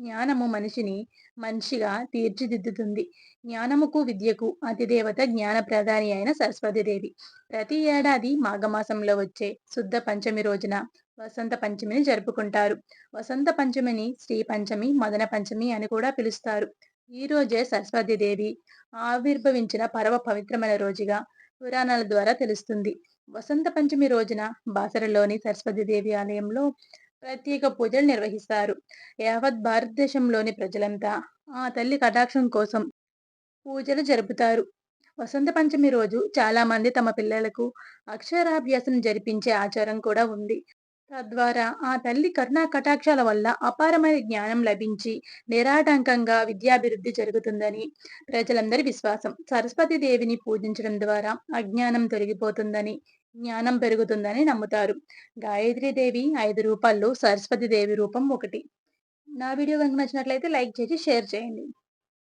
జ్ఞానము మనిషిని మనిషిగా తీర్చిదిద్దుతుంది. జ్ఞానముకు విద్యకు అతిదేవత జ్ఞాన ప్రధాని అయిన సరస్వతిదేవి ప్రతి ఏడాది మాఘమాసంలో వచ్చే శుద్ధ పంచమి రోజున వసంత పంచమిని జరుపుకుంటారు. వసంత పంచమిని శ్రీ పంచమి మదన పంచమి అని కూడా పిలుస్తారు. ఈ రోజే సరస్వతిదేవి ఆవిర్భవించిన పరమ పవిత్రమైన రోజుగా పురాణాల ద్వారా తెలుస్తుంది. వసంత పంచమి రోజున బాసరలోని సరస్వతిదేవి ఆలయంలో ప్రత్యేక పూజలు నిర్వహిస్తారు. యావత్ భారతదేశంలోని ప్రజలంతా ఆ తల్లి కటాక్షం కోసం పూజలు జరుపుతారు. వసంత పంచమి రోజు చాలా మంది తమ పిల్లలకు అక్షరాభ్యాసం జరిపించే ఆచారం కూడా ఉంది. తద్వారా ఆ తల్లి కరుణా కటాక్షాల వల్ల అపారమైన జ్ఞానం లభించి నిరాటంకంగా విద్యాభివృద్ధి జరుగుతుందని ప్రజలందరి విశ్వాసం. సరస్వతి దేవిని పూజించడం ద్వారా అజ్ఞానం తొలగిపోతుందని జ్ఞానం పెరుగుతుందని నమ్ముతారు. దేవి ఐదు రూపాల్లో సరస్వతి దేవి రూపం ఒకటి. నా వీడియో కనుక నచ్చినట్లయితే లైక్ చేసి షేర్ చేయండి.